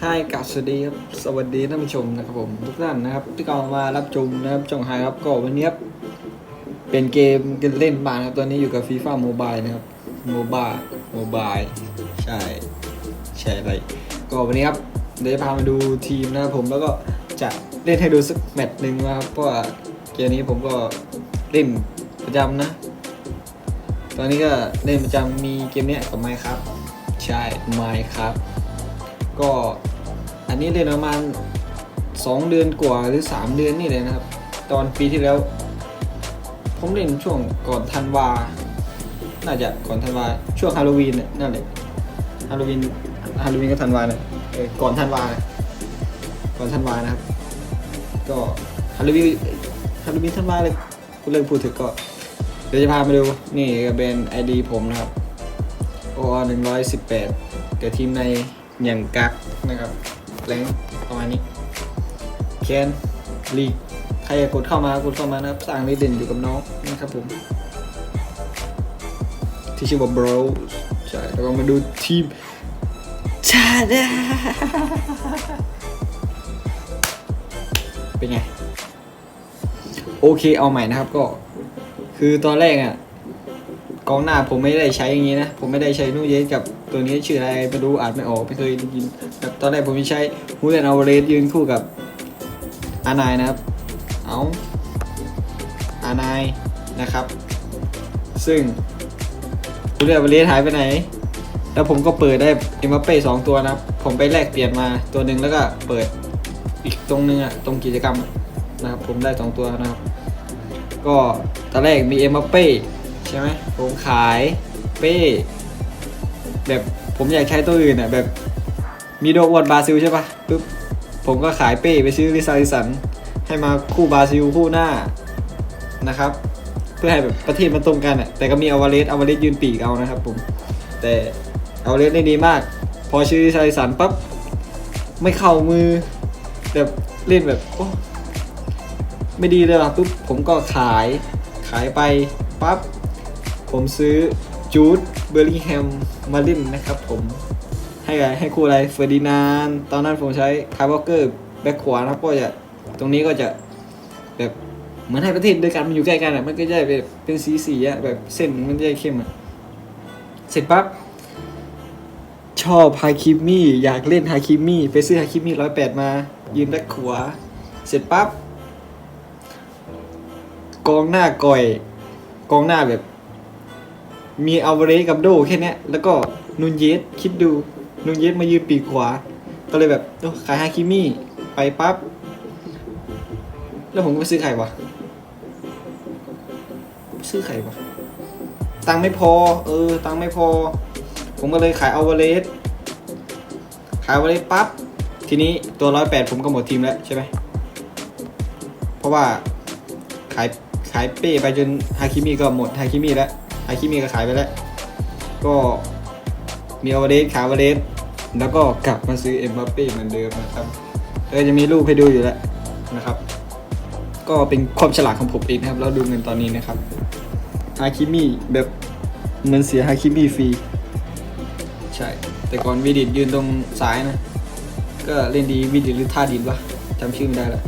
ให้กับสวัสดีครับสวัสดีท่านผู้ชมนะครับผมทุกท่านนะครับที่กำลังมารับชมนะครับช่องไฮครับก็วันนี้ครับเป็นเกมเล่นบ้านครับตอนนี้อยู่กับฟีฟ่าโมบายนะครับโมบายโมบายใช่ใช่อะไรก็วันนี้ครับเดี๋ยวจะพามาดูทีมนะครับผมแล้วก็จะเล่นให้ดูสักแมตช์หนึ่งนะครับเพราะว่าเกมนี้ผมก็เล่นประจำนะ ตอนนี้ก็เล่นประจำมีเกมเนี้ยกับไมค์ครับ ใช่ไมค์ครับ ก็อันนี้เล่นประมาณ 2 เดือนกว่าหรือ 3 เดือนนี่เลยนะครับ ตอนปีที่แล้ว ผมเล่นช่วงก่อนธันวา น่าจะก่อนธันวา ช่วงฮาโลวีนนี่นั่นแหละฮาโลวีนฮาโลวีนก็ธันวาเนี่ยก่อนธันวานะก่อนธันวานะครับ ก็ฮาโลวีนฮาโลวีนธันวาเลยคุณเริ่มพูดถึงก็เดี๋ยวจะพามาดูนี่ก็เป็นไอดีผมนะครับ โอหนึ่งร้อยสิบแปดกับทีมในอย่างกักนะครับแรงประมาณนี้แคนลีกใครอยากกดเข้ามากดเข้ามานะครับสร้างได้เด่นอยู่กับน้องนะครับผม ที่ชื่อว่า Bro ใช่แล้วก็มาดูทีมชาดาเป็นไง โอเคเอาใหม่นะครับก็ คือตอนแรกอะ กองหน้าผมไม่ได้ใช้อย่างนี้นะ ผมไม่ได้ใช้นูเยสกับตัวนี้ชื่ออะไรไม่รู้อ่านไม่ออกไม่เคยได้ยินแบบตอนแรกผมใช้ฮูเลนอเวเรสยืนคู่กับอานายนะครับ เอาอานายนะครับ ซึ่งฮูเลนอเวเรสหายไปไหน แล้วผมก็เปิดได้เอ็มบัปเป้สองตัวนะครับ ผมไปแลกเปลี่ยนมาตัวหนึ่งแล้วก็เปิดอีกตรงนึงอะตรงกิจกรรมนะครับ ผมได้สองตัวนะครับ ก็ตอนแรกมีเอ็มบัปเป้ ช่ไหมผมขายเป้แบบผมอยากใช้ตัวอื่นอะแบบมีโดวอนบราซิลใช่ปะปุ๊บผมก็ขายเป้ไปซื้อลิซาริสันให้มาคู่บราซิลคู่หน้านะครับ เพื่อให้แบบประเทศมันตรงกันอะแต่ก็มีอวาเลสอวาเลสยืนปีกเอานะครับผมแต่อวาเลสได้ดีมาก พอชื่อลิซาริสันปั๊บไม่เข้ามือแบบเล่นแบบโอ้ไม่ดีเลยว่ะปุ๊บผมก็ขายขายไปปั๊บ ผมซื้อจูดเบอร์ลิงแฮมมาเล่นนะครับผมให้ไงให้คู่อะไรเฟอร์ดินานตอนนั้นผมใช้คาร์บอเกอร์แบ็คขวานะครับก็จะตรงนี้ก็จะแบบเหมือนให้ประเทศด้วยกันมันอยู่ใกล้กันอะมันก็จะแบบเป็นสีสีอะแบบเส้นมันจะเข้มอะเสร็จปั๊บชอบฮาคิมี่อยากเล่นฮาคิมี่ไปซื้อฮาคิมี่ร้อยแปดมา ยืนแบ็คขวา เสร็จปั๊บกองหน้าก่อย กองหน้าแบบ มีอัลวาเรสกับโดแค่นี้แล้วก็นูนเยสคิดดูนูนเยสมายืนปีกขวา ก็เลยแบบโอ้ขายฮาคิมี่ไปปั๊บ แล้วผมก็ไปซื้อใครวะซื้อใครวะตังไม่พอ เออ ตังไม่พอ ผมก็เลยขายอัลวาเรสขายอัลวาเรสปั๊บ ทีนี้ตัวร้อยแปดผมก็หมดทีมแล้วใช่ไหมเพราะว่าขายขายเป้ไปจนฮาคิมิก็หมดฮาคิมิแล้ว ฮาคิมิก็ขายไปแล้ว ก็มีอวเดสขาอวเดสแล้วก็กลับมาซื้อเอ็มบัปเป้เหมือนเดิมนะครับเออจะมีรูปให้ดูอยู่แล้วนะครับ ก็เป็นความฉลาดของผมเองนะครับ แล้วดูเงินตอนนี้นะครับฮาคิมิแบบเหมือนเสียฮาคิมิฟรี ใช่ แต่ก่อนวีดิตยืนตรงซ้ายนะ ก็เล่นดีวีดิตหรือท่าดินวะจำชื่อไม่ได้แล้ว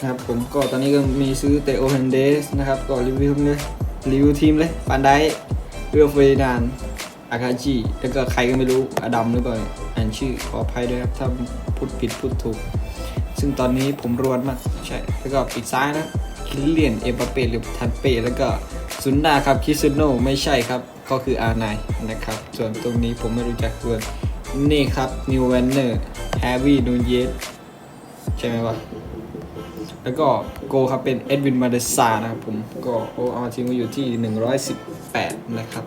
นะครับผมก็ตอนนี้ก็มีซื้อเตโอเฮนเดสนะครับ ก็รีวิวเลย รีวิวทีมเลยปันไดเรือเฟรดานอาคาจิแล้วก็ใครก็ไม่รู้อดัมหรือเปล่าเนี่ยอ่านชื่อขออภัยด้วยครับถ้าพูดผิดพูดถูก ซึ่งตอนนี้ผมรวนมากใช่แล้วก็ปีกซ้ายนะคิลเลียนเอมบัปเป้หรือทันเป้แล้วก็ซุนดาครับคิสโนไม่ใช่ครับก็คืออาร์ไนนะครับ ส่วนตรงนี้ผมไม่รู้จักด้วยนี่ครับนิวเวนเนอร์แฮร์วี่นูนเยสใช่ไหมวะ แล้วก็โกครับเป็นเอ็ดวินมาเดซานะครับผมก็โอเอาทีมมาอยู่ที่ 118 นะครับ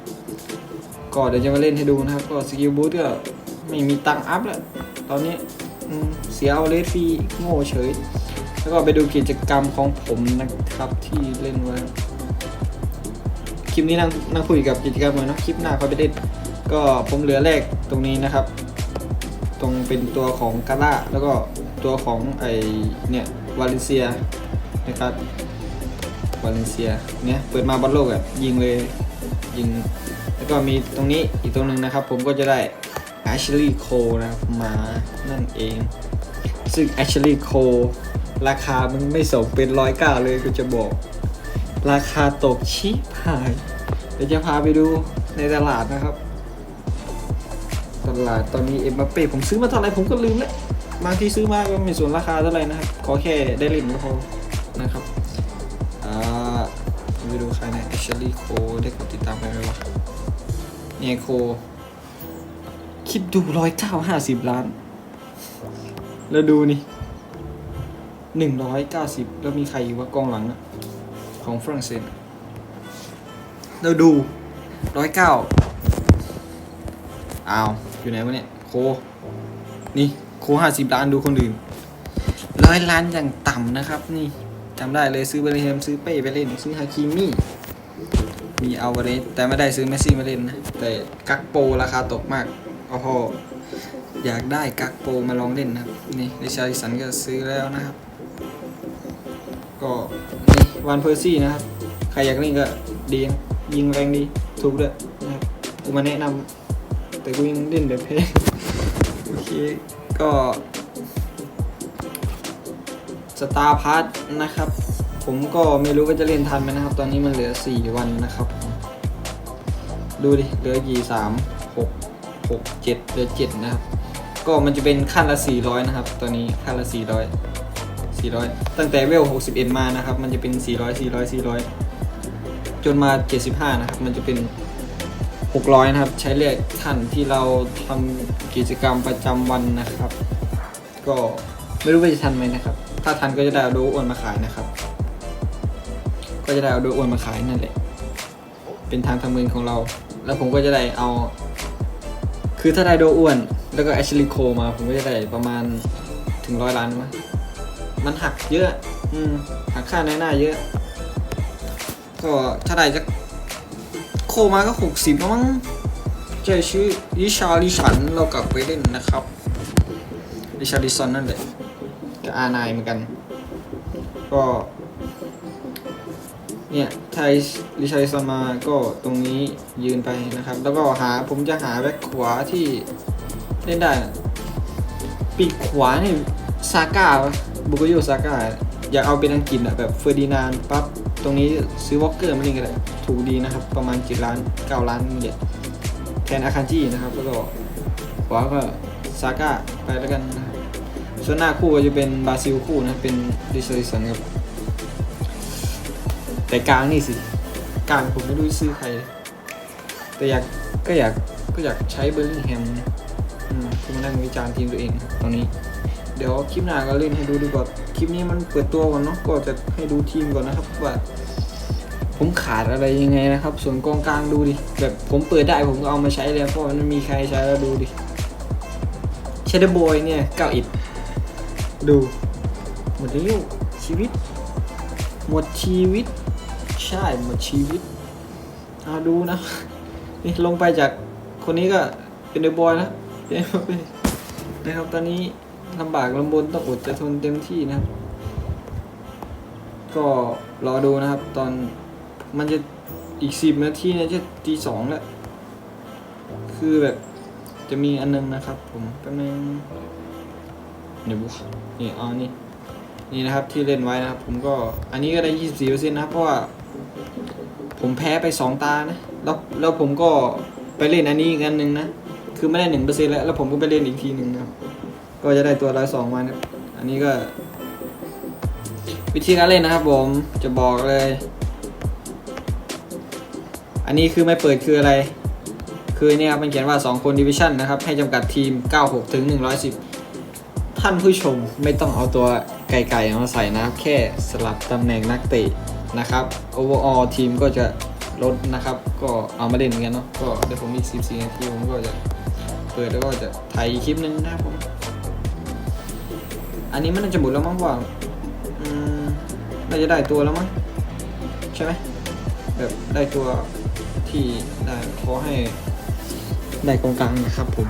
ก็เดี๋ยวจะมาเล่นให้ดูนะครับ ก็สกิลบูทก็ไม่มีตังอัพแล้ว ตอนนี้เสียเอาเลสฟรีโง่เฉย แล้วก็ไปดูกิจกรรมของผมนะครับที่เล่นไว้คลิปนี้นั่งนั่งคุยกับกิจกรรมเลยนะคลิปหน้าเขาไปเล่นก็ผมเหลือแรกตรงนี้นะครับ ตรงเป็นตัวของกาล่าแล้วก็ตัวของไอเนี่ย วาเลนเซียนะครับวาเลนเซียเนี่ยเปิดมาบอลโลกอะยิงเลยยิงแล้วก็มีตรงนี้อีกตรงหนึ่งนะครับ ผมก็จะได้ Ashley Cole นะครับมานั่นเอง ซึ่ง Ashley Cole ราคามันไม่สมเป็นร้อยเก้าเลยกูจะบอก ราคาตกชิบหาย เดี๋ยวจะพาไปดูในตลาดนะครับ ตลาดตอนนี้เอ็มบัปเป้ผมซื้อมาเท่าไหร่ผมก็ลืมแล้ว บางที่ซื้อมาก็ม่ส่วนราคาเท่าไหร่นะครับ ขอแค่ได้เล่นก็พอนะครับอ่าไปดูใครนะ Ashley Cole ได้กดติดตามไปไหมวะเนี่ยโคคิดดูร้อยเก้าห้าสิบล้าน แล้วดูนี่หนึ่งร้อยเก้าสิบแล้วมีใครอยู่ว่ากองหลังอะของฝรั่งเศสอะแล้วดูร้อยเก้าอ้าว อยู่ไหนวะเนี่ย โค นี่ โคห้าสิบล้านดูคนอื่นร้อยล้านอย่างต่ำนะครับ นี่จำได้เลยซื้อเบลเฮมซื้อเป้ไปเล่น ซื้อฮาคิมี่มีอัลวาเรสแต่ไม่ได้ซื้อเมสซี่มาเล่นนะ แต่กักโปราคาตกมากก็พออยากได้กักโปมาลองเล่นนะครับ นี่ริชาริสันก็ซื้อแล้วนะครับ ก็นี่วันเพอร์ซี่นะครับ ใครอยากเล่นก็ดียิงแรงดีถูกด้วยนะครับกูมาแนะนำแต่กูยังเล่นแบบเพลงโอเค ก็สตาร์พาร์ทนะครับ ผมก็ไม่รู้ว่าจะเล่นทันไหมนะครับ ตอนนี้มันเหลือ 4 วันนะครับ ดูดิ เหลือกี่3 6 6 7เจ็ดเหลือ7นะครับ ก็มันจะเป็นขั้นละ 400 นะครับ ตอนนี้ขั้นละ 400 400 ตั้งแต่เวล 61 มานะครับ มันจะเป็น 400 400 400 จนมา 75 นะครับ มันจะเป็น 600 นะครับ ใช้เลขขั้นที่เราทำกิจกรรมประจำวันนะครับ ก็ไม่รู้ว่าจะทันไหมนะครับ ถ้าทันก็จะได้เอาโดอ้วนมาขายนะครับ ก็จะได้เอาโดอ้วนมาขายนั่นแหละ เป็นทางทำเงินของเรา แล้วผมก็จะได้เอา คือถ้าได้โดอ้วน แล้วก็แอชลีโคมา ผมก็จะได้ประมาณถึงร้อยล้านมั้ยมันหักเยอะ อืมหักค่าในหน้าเยอะ ก็ถ้าได้จะ คมาก็หกสิบมั้งเจอชื่อลิชาลิชันเรากลับไปเล่นนะครับลิชาลิซันนั่นแหละกับอานายเหมือนกัน ก็ เนี่ยไทยลิชาริสันมาก็ตรงนี้ยืนไปนะครับ แล้วก็หาผมจะหาแบ็คขวาที่เล่นได้ ปีกขวาเนี่ยซาก้าบุกโยซาก้าอยากเอาเป็นอังกฤษอะแบบเฟอร์ดินานปั๊บตรงนี้ซื้อวอลเกอร์มาเล่นกันเลย ถูกดีนะครับ ประมาณ7ล้าน9ล้านเหรียญแทนอาคันจีนะครับ แล้วก็ขวาก็ซาก้าไปแล้วกันนะครับส่วนหน้าคู่ก็จะเป็นบราซิลคู่นะเป็นดิชาริสันกับแต่กลางนี่สิกลางผมไม่รู้ซื้อใคร แต่อยากก็อยากก็อยากใช้เบอร์ลิงแฮมนะอืมที่มานั่งวิจารณ์ทีมตัวเองตอนนี้ เดี๋ยวคลิปหน้าก็เล่นให้ดูดีกว่า คลิปนี้มันเปิดตัวก่อนเนาะก็จะให้ดูทีมก่อนนะครับว่า ผมขาดอะไรยังไงนะครับ ส่วนกองกลางดูดิแบบผมเปิดได้ผมก็เอามาใช้เลยเพราะมันมีใครใช้แล้วดูดิเชดเดอร์บอยเนี่ยเก้าอิดดูหมดแล้วชีวิต หมดชีวิต ใช่หมดชีวิตเอาดูนะนี่ลงไปจากคนนี้ก็เป็นเดอะบอยนะเป็นเป็นนะครับตอนนี้ลำบากลำบนต้องอดจะทนเต็มที่นะครับ ก็รอดูนะครับตอน มันจะอีกสิบนาทีเนี่ยจะตีสองแล้ว คือแบบจะมีอันนึงนะครับ ผมแป๊บนึงเดี๋ยวบุนี่อ๋อนี่นี่นะครับที่เล่นไว้นะครับ ผมก็อันนี้ก็ได้24%นะครับเพราะว่า ผมแพ้ไป2ตานะแล้วแล้วผมก็ไปเล่นอันนี้อีกอันหนึ่งนะคือไม่ได้หนึ่งเปอร์เซ็นต์แล้วแล้วผมก็ไปเล่นอีกทีหนึ่งนะครับก็จะได้ตัวละสองมานะครับอันนี้ก็ วิธีการเล่นนะครับผมจะบอกเลย อันนี้คือไม่เปิดคืออะไร คือเนี่ยครับมันเขียนว่า 2 คนดิวิชั่นนะครับ ให้จำกัดทีม 96 ถึง 110 ท่านผู้ชมไม่ต้องเอาตัวไก่ๆมาใส่นะแค่สลับตำแหน่งนักเตะนะครับ overall ทีมก็จะลดนะครับ ก็เอามาเล่นกันเนาะก็เดี๋ยวผมมี14 นาทีผมก็จะเปิดแล้วก็จะถ่ายคลิปนึงนะครับผม อันนี้มันน่าจะหมดแล้วมั้งว่าอืมน่าจะได้ตัวแล้วมั้งใช่ไหมแบบได้ตัว ที่ได้ขอให้ได้กองกลางนะครับผม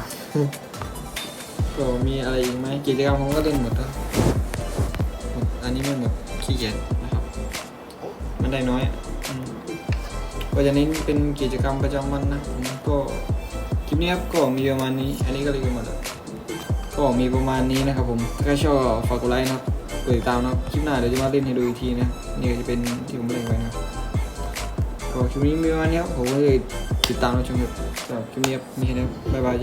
ก็มีอะไรอีกไหมกิจกรรมผมก็เล่นหมดแล้วอันนี้ไม่หมดขี้เกียจนะครับ มันได้น้อยก็จะเน้นเป็นกิจกรรมประจำวันนะก็คลิปนี้ครับก็มีประมาณนี้ อันนี้ก็เลยหมดแล้วก็มีประมาณนี้นะครับผมถ้าชอบฝากกดไลค์นะครับกดติดตามนะคคลิปหน้าเดี๋ยวจะมาเล่นให้ดูอีกทีนะนี่ก็จะเป็นที่ผมเล่นไว้นะครับ คลิปนี้มีวันนี้ครับผมก็เลยติดตามเราชมครับสำหรับคลิปนี้มีแค่นี้บ๊ายบาย